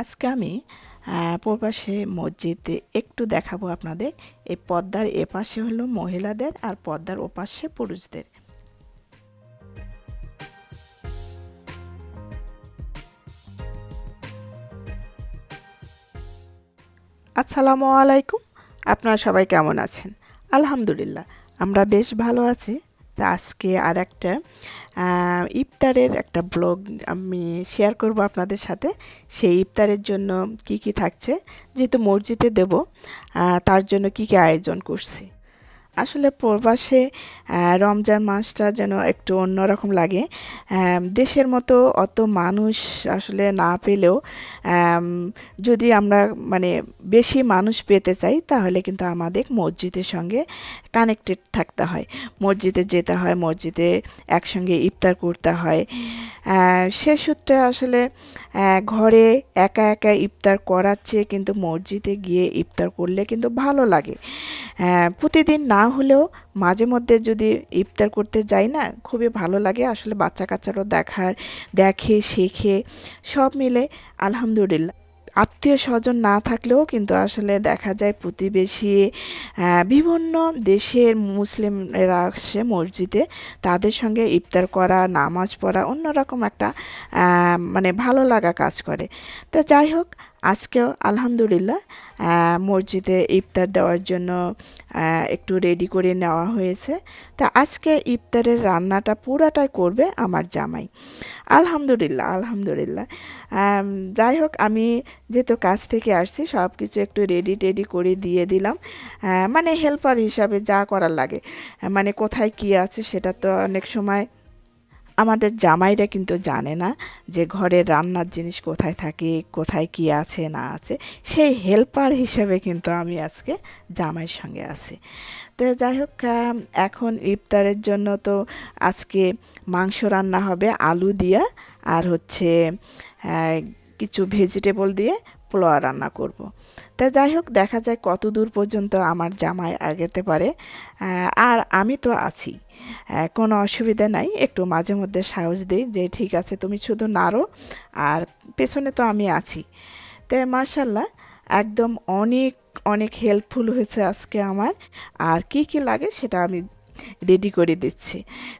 আজকে আমি প্রবাসে মসজিদে একটু দেখাবো আপনাদের। এই পর্দার এপাশে হলো মহিলাদের আর পর্দার ওপাশে পুরুষদের। আসসালামু আলাইকুম। আপনারা সবাই কেমন আছেন? আলহামদুলিল্লাহ, আমরা বেশ ভালো আছি। তা আজকে আর একটা ইফতারের একটা ব্লগ আমি শেয়ার করব আপনাদের সাথে। সেই ইফতারের জন্য কি কি থাকছে, যেহেতু মসজিদে দেব তার জন্য কি কি আয়োজন করছি। আসলে প্রবাসে রমজান মাসটা যেন একটু অন্যরকম লাগে। দেশের মতো অত মানুষ আসলে না পেলেও যদি আমরা মানে বেশি মানুষ পেতে চাই, তাহলে কিন্তু আমাদের মসজিদের সঙ্গে কানেক্টেড থাকতে হয়। মসজিদে যেতে হয়, মসজিদে একসঙ্গে ইফতার করতে হয়। সে সূত্রে আসলে ঘরে একা একা ইফতার করার চেয়ে কিন্তু মসজিদে গিয়ে ইফতার করলে কিন্তু ভালো লাগে। প্রতিদিন না হলেও মাঝে মধ্যে যদি ইফতার করতে যাই না, খুবই ভালো লাগে। আসলে বাচ্চা কাচ্চারও দেখার, দেখে, শেখে, সব মিলে আলহামদুলিল্লাহ। আত্মীয় স্বজন না থাকলেও কিন্তু আসলে দেখা যায় প্রতিবেশী বিভিন্ন দেশের মুসলিমরা আসে মসজিদে, তাদের সঙ্গে ইফতার করা, নামাজ পড়া অন্যরকম একটা মানে ভালো লাগা কাজ করে। তো যাই হোক আজকেও আলহামদুলিল্লাহ মসজিদে ইফতার দেওয়ার জন্য একটু রেডি করে নেওয়া হয়েছে। তা আজকে ইফতারের রান্নাটা পুরাটাই করবে আমার জামাই। আলহামদুলিল্লাহ আলহামদুলিল্লাহ। যাই হোক, আমি যেহেতু কাজ থেকে আসছি সব কিছু একটু রেডি টেডি করে দিয়ে দিলাম। মানে হেল্পার হিসাবে যা করার লাগে। মানে কোথায় কি আছে সেটা তো অনেক সময় আমাদের জামাইরা কিন্তু জানে না যে ঘরের রান্নার জিনিস কোথায় থাকে, কোথায় কি আছে, না আছে। সেই হেল্পার হিসেবে কিন্তু আমি আজকে জামাইয়ের সঙ্গে আছি। তো যাই হোক এখন ইফতারের জন্য তো আজকে মাংস রান্না হবে, আলু দিয়া আর হচ্ছে কিছু ভেজিটেবল দিয়ে পোলাও রান্না করব। তা যাই হোক, দেখা যায় কত দূর পর্যন্ত আমার জামাই আগেতে পারে। আর আমি তো আছি। কোনো অসুবিধা নাই। একটু মাঝে মধ্যে সাহস দিই যে ঠিক আছে, তুমি শুধু নাড়ো আর পেছনে তো আমি আছি। তাই মার্শাল্লাহ একদম অনেক অনেক হেল্পফুল হয়েছে আজকে আমার। আর কি কি লাগে সেটা আমি রেডি করে দিচ্ছি।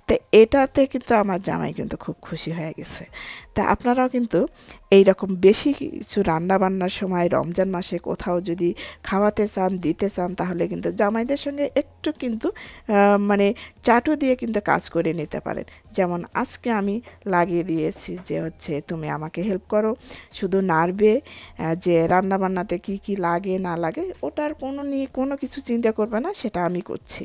তো এটাতে কিন্তু আমার জামাই কিন্তু খুব খুশি হয়ে গেছে। তা আপনারাও কিন্তু এই রকম বেশি কিছু রান্না বান্নার সময়, রমজান মাসে কোথাও যদি খাওয়াতে চান, দিতে চান, তাহলে কিন্তু জামাইদের সঙ্গে একটু কিন্তু মানে চাটু দিয়ে কিন্তু কাজ করে নিতে পারেন। যেমন আজকে আমি লাগিয়ে দিয়েছি যে হচ্ছে তুমি আমাকে হেল্প করো, শুধু নাড়বে যে রান্না বান্নাতে কি কি লাগে, না লাগে, ওটার কোনো নিয়ে কোনো কিছু চিন্তা করবে না, সেটা আমি করছি।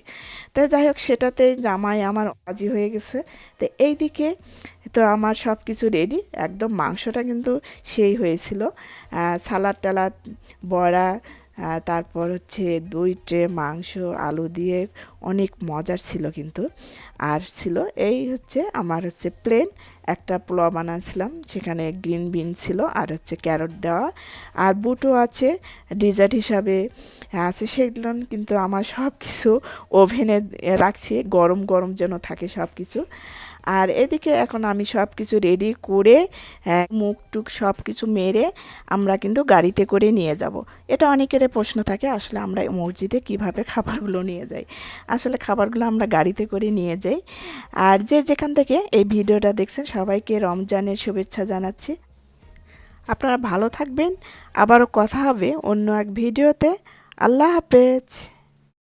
তাই যাই হোক সেটাতে জামাই আমার রাজি হয়ে গেছে। তো এই দিকে তো আমার সব কিছু রেডি একদম মাংসটা কিন্তু সেই হয়েছিল। সালাদ টালাদ, বড়া তারপর হচ্ছে দুই ট্রে মাংস, আলু দিয়ে অনেক মজার ছিল কিন্তু। আর ছিল এই হচ্ছে আমার হচ্ছে প্লেন একটা পোলাও বানাচ্ছিলাম সেখানে গ্রিন বিন ছিল আর হচ্ছে ক্যারট দেওয়া। আর বুটও আছে ডিজার্ট হিসাবে আছে সেগুলো কিন্তু আমার সব কিছু ওভেনে রাখছি গরম গরম যেন থাকে সব কিছু আর এদিকে এখন আমি সব কিছু রেডি করে হ্যাঁ, মুখ টুক সব কিছু মেরে আমরা কিন্তু গাড়িতে করে নিয়ে যাব। এটা অনেকের প্রশ্ন থাকে আসলে আমরা মসজিদে কীভাবে খাবারগুলো নিয়ে যাই? আসলে খাবারগুলো আমরা গাড়িতে করে নিয়ে যাই। আর যে যেখান থেকে এই ভিডিওটা দেখছেন, সবাইকে রমজানের শুভেচ্ছা জানাচ্ছি। আপনারা ভালো থাকবেন। আবারও কথা হবে অন্য এক ভিডিওতে। আল্লাহ হাফেজ।